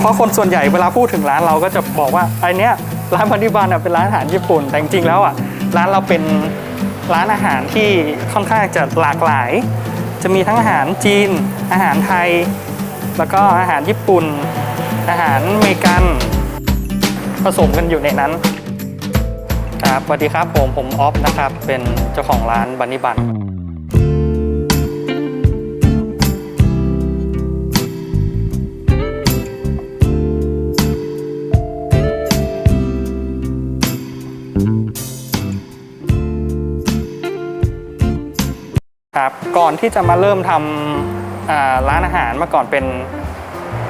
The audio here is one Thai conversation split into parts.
เพราะคนส่วนใหญ่เวลาพูดถึงร้านเราก็จะบอกว่าไอเนี้ยร้านบันดิบันเป็นร้านอาหารญี่ปุ่น แต่จริงๆแล้วอะร้านเราเป็นร้านอาหารที่ค่อนข้างจะหลากหลาย จะมีทั้งอาหารจีน อาหารไทย แล้วก็อาหารญี่ปุ่น อาหารอเมริกันผสมกันอยู่ในนั้นครับสวัสดีครับผมผมออฟนะครับ เป็นเจ้าของร้านบันนิบัน ครับก่อนที่จะมาเริ่มทำร้านอาหารเมื่อก่อนเป็น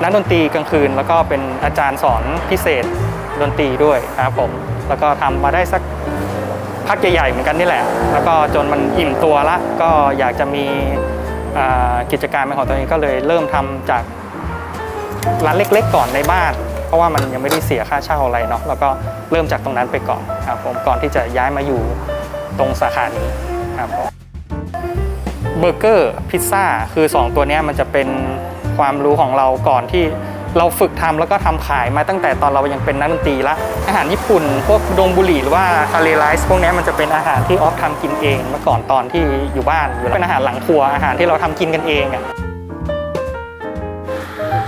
นักดนตรีกลางคืน แล้วก็เป็นอาจารย์สอนพิเศษดนตรีด้วยครับผมแล้วก็ทำมาได้สักพักใหญ่ๆเหมือนกันนี่แหละ แล้วก็จนมันอิ่มตัวละก็อยากจะมีกิจการเป็นของตัวเองก็เลยเริ่มทำจากร้านเล็ก ๆ ก่อนในบ้าน เพราะว่ามันยังไม่ได้เสียค่าเช่าอะไรเนาะแล้วก็เริ่มจากตรงนั้นไปก่อนครับผมก่อนที่จะย้ายมาอยู่ตรงสาขานี้ครับผม เบอร์เกอร์พิซซ่าคือ 2 ตัวนี้มันจะเป็นความรู้ของเราก่อนที่เราฝึกทำแล้วก็ทำขายมาตั้งแต่ตอนเรายังเป็นนักดนตรีละอาหารญี่ปุ่น พวกดงบุหรี่หรือว่าคาเรไลซ์พวกนี้มันจะเป็นอาหารที่ออฟทำกินเองเมื่อก่อนตอนที่อยู่บ้านเป็นอาหารหลังครัวอาหารที่เราทำกินกันเองอะ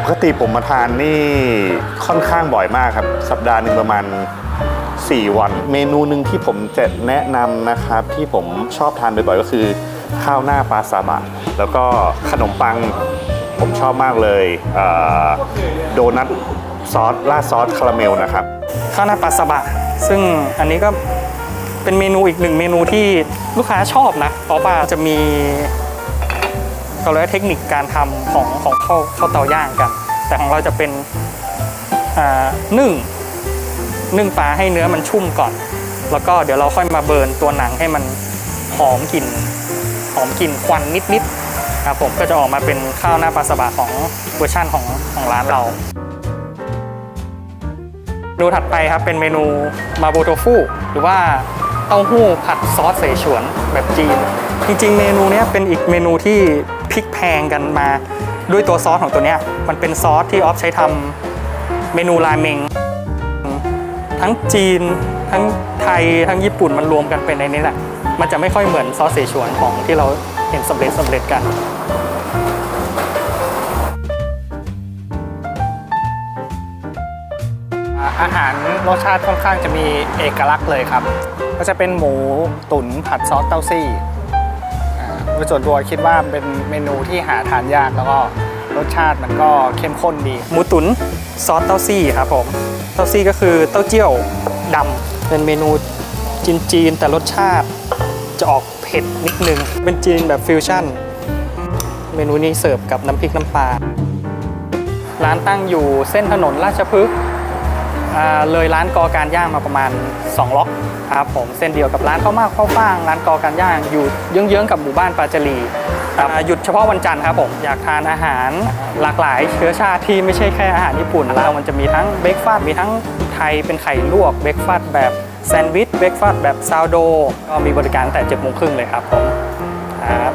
ปกติผมมาทานนี่ค่อนข้างบ่อยมากครับ สัปดาห์หนึ่งประมาณ 4 วัน เมนูหนึ่งที่ผมจะแนะนำนะครับ ที่ผมชอบทานบ่อยๆก็คือ ข้าวหน้าปลาซาบะแล้วก็ขนมปังผมชอบมากเลยเโดนัทซอสราดซอสคาราเมลนะครับข้าวหน้าปลาซาบะ ซึ่งอันนี้ก็เป็นเมนูอีกหนึ่งเมนูที่ลูกค้าชอบนะเพราะว่าจะมีเขาเรียกว่าเทคนิคการทำของของข้าวข้าวเตาย่างกัน แต่ของเราจะเป็นนึ่งนึ่งปลาให้เนื้อมันชุ่มก่อน แล้วก็เดี๋ยวเราค่อยมาเบิร์นตัวหนังให้มันหอมกลิ่น หอมกลิ่นควันนิดๆครับผมก็จะออกมาเป็นข้าวหน้าปลาซาบะของเวอร์ชั่นของของร้านเราเมนูถัดไปครับเป็นเมนูมาโบโตฟูหรือว่าเต้าหู้ผัดซอสเสฉวนแบบจีน จริงๆ เมนูนี้เป็นอีกเมนูที่พลิกแพงกันมา ด้วยตัวซอสของตัวนี้มันเป็นซอสที่ออฟใช้ทำเมนูราเมง ทั้งจีน ทั้งไทยทั้งญี่ปุ่นมันรวมกันเป็นในนี้แหละ มันจะไม่ค่อยเหมือนซอสเสฉวนของที่เราเห็นสำเร็จสำเร็จกันอาหารรสชาติค่อนข้างจะมีเอกลักษณ์เลยครับ ก็จะเป็นหมูตุ๋นผัดซอสเต้าซี่อ่าโดยส่วนตัวคิดว่าเป็นเมนูที่หาทานยากแล้วก็รสชาติมันก็เข้มข้นดี หมูตุ๋นซอสเต้าซี่ครับผม เต้าซี่ก็คือเต้าเจี้ยวดำเป็นเมนูจีนๆแต่รสชาติ จะออกเผ็ดนิดนึง เป็นจีนแบบฟิวชั่น เมนูนี้เสิร์ฟกับน้ำพริกน้ำปลา ร้านตั้งอยู่เส้นถนนราชพฤกษ์เลยร้านกอการย่างมาประมาณ 2 ล็อกครับผมเส้นเดียวกับร้านข้าวมากข้าวฟ่าง ร้านกอการย่างอยู่เยื้องๆกับหมู่บ้านปาจารีหยุดเฉพาะวันจันทร์ครับผมอยากทานอาหารหลากหลายเชื้อชาติที่ไม่ใช่แค่อาหารญี่ปุ่นแล้วมันจะมีทั้งเบรกฟาสต์มีทั้งไทยเป็นไข่ลวกเบรกฟาสต์แบบ แซนด์วิชเบรกฟาสต์แบบซาวโดก็มีบริการตั้งแต่7จ็ดโมงครึ่งเลยครับผมครับ